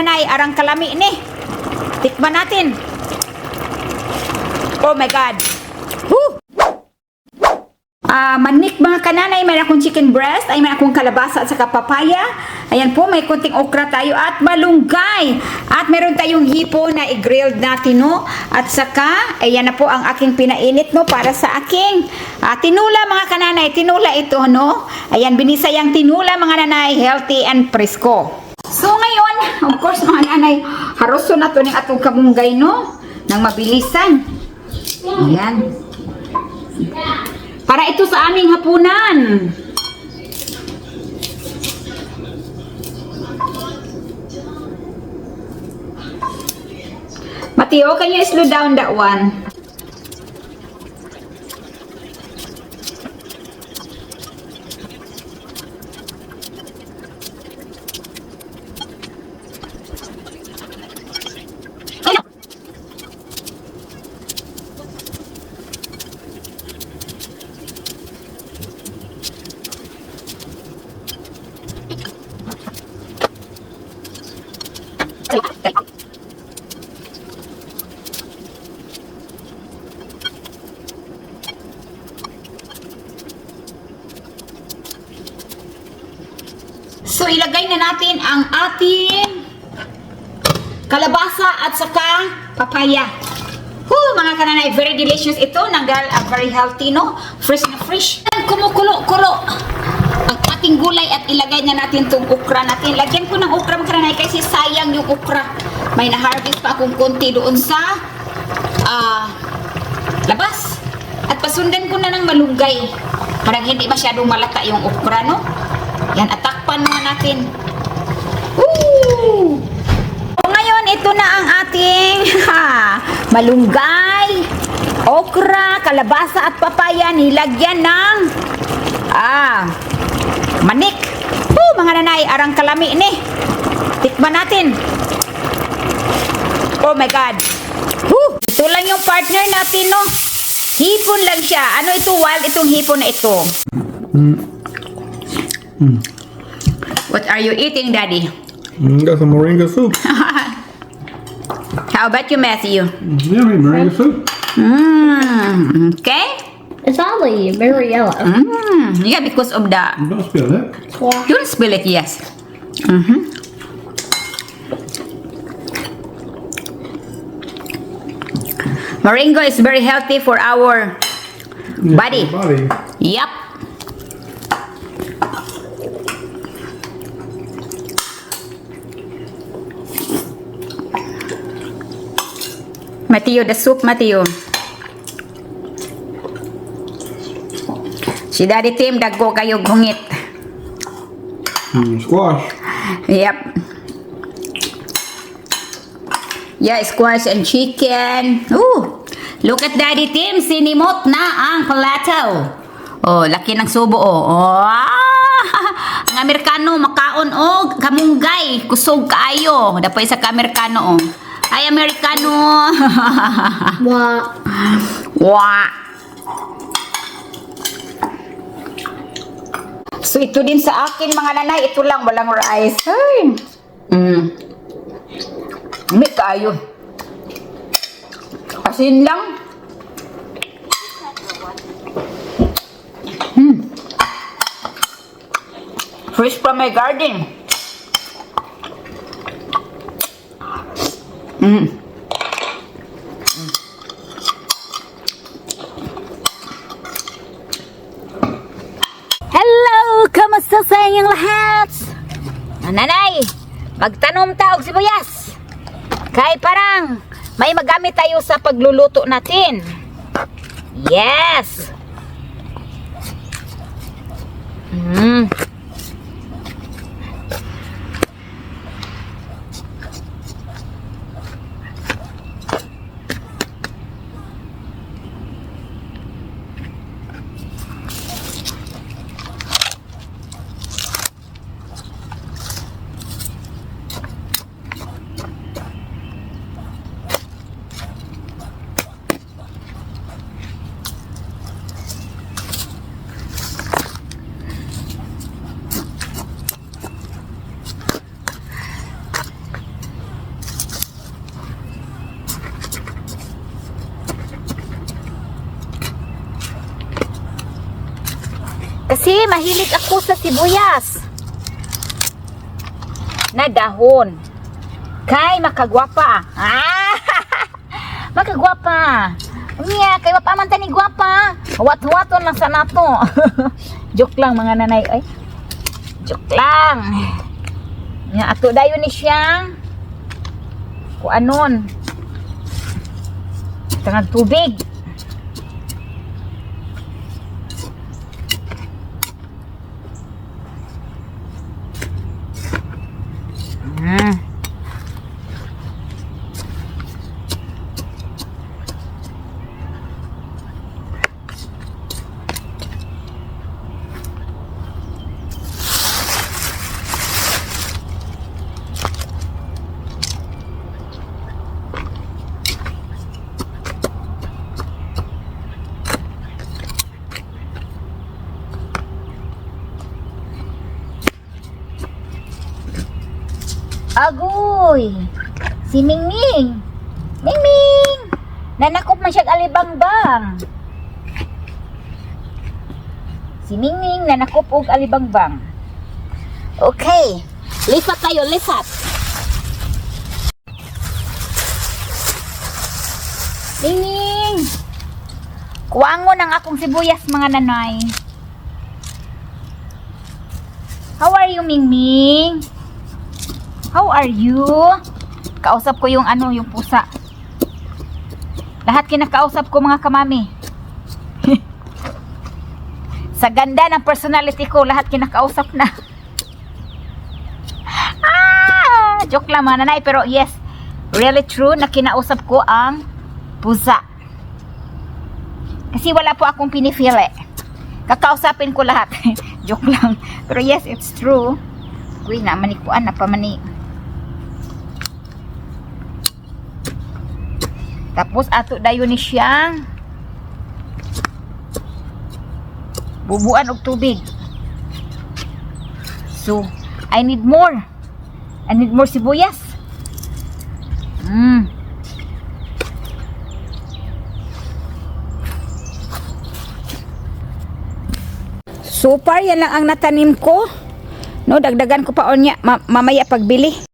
nanay, arang kalami ni. Tikman natin. Oh my God. Woo! Ah, manik mga kananay, may akong chicken breast, ay may akong kalabasa at saka papaya. Ayan po, may konting okra tayo at malunggay. At meron tayong hipo na i-grilled natin, no? At saka, ayan na po ang aking pinainit, no? Para sa aking ah, tinula mga kananay. Tinula ito, no? Ayan, binisayang tinula mga nanay, healthy and presko. So ngayon, of na to ng atong kamunggay, no? Nang mabilisan. Ayan. Para ito sa aming hapunan. Mateo, can you slow down that one? So, ilagay na natin ang ating kalabasa at saka papaya. Whew, mga kananay, very delicious ito. Nanggal, uh, very healthy, no? Fresh na fresh. Kumukulo-kulo ang ating gulay at ilagay na natin itong okra natin. Lagyan ko ng okra, mga kananay, kasi sayang yung okra. May na-harvest pa akong konti doon sa ah labas. At pasundan ko na ng malunggay. Parang hindi masyadong malata yung okra, no? Yan, atakpan muna natin. Woo! So, ngayon, ito na ang ating ha, malunggay, okra, kalabasa at papaya nilagyan ng ah, manik. Woo, mga nanay, arang kalami ni. Tikman natin. Oh my God. Woo! Ito lang yung partner natin, no? Hipon lang siya. Ano ito, Wal? Itong hipon na ito. What are you eating, Daddy? Mm, got some moringa soup. How about you, Matthew? Yummy moringa soup. Mmm. Okay. It's only very yellow. Mmm. Yeah, because of the. Don't spill that. Squash. Don't spill it. Yes. Mm-hmm. Moringa is very healthy for our Yeah, Body. Body. Yep. Mateo, the soup, Mateo. Si Daddy Tim, dagko kayo gungit. Mm, squash. Yep. Yeah, squash and chicken. Ooh, look at Daddy Tim, sinimot na ang plato. Oh, laki ng subo oh. oh. ang Amerikano makaon og kamunggay, kusog kaayo. Dapoy sa ka-Amerikano oh. Ay Amerikano. What? Wa. So ito din sa akin mga nanay, ito lang walang rice. Ay. Mm. May kayo. Asin lang. Hmm. Fresh from my garden. Mm. Hello! Kamusta sa inyong lahat? Nanay, magtanom taog sibuyas. Kay parang may magamit tayo sa pagluluto natin. Yes! Mm. Kasi mahilig ako sa sibuyas. Na dahon. Kay makagwapa. Ah! makagwapa. Unya, kay mapaman ni gwapa. Huwat-huwaton lang sa nato. Joke lang mga nanay. Ay. Joke lang. Nga ato dayon ni siyang kuanon. Tangag tubig. Agoy! Si Mingming! Mingming! Nanakop man siya alibangbang. Si Mingming nanakop og alibangbang. Okay. Lipat tayo, lipat. Mingming! Kuwangon ang akong sibuyas mga nanay. How are you, Mingming? How are you? Kausap ko yung ano, yung pusa. Lahat kinakausap ko mga kamami. Sa ganda ng personality ko, lahat kinakausap na. ah, joke lang mga nanay, pero yes, really true na kinausap ko ang pusa. Kasi wala po akong pinifili. Kakausapin ko lahat. joke lang. Pero yes, it's true. Uy, na manikuan na pamani. Tapos ato dayon ni siyang bubuan og tubig. So, I need more. I need more sibuyas. Mm. So far, yan lang ang natanim ko. No, dagdagan ko pa on niya ma- mamaya pagbili.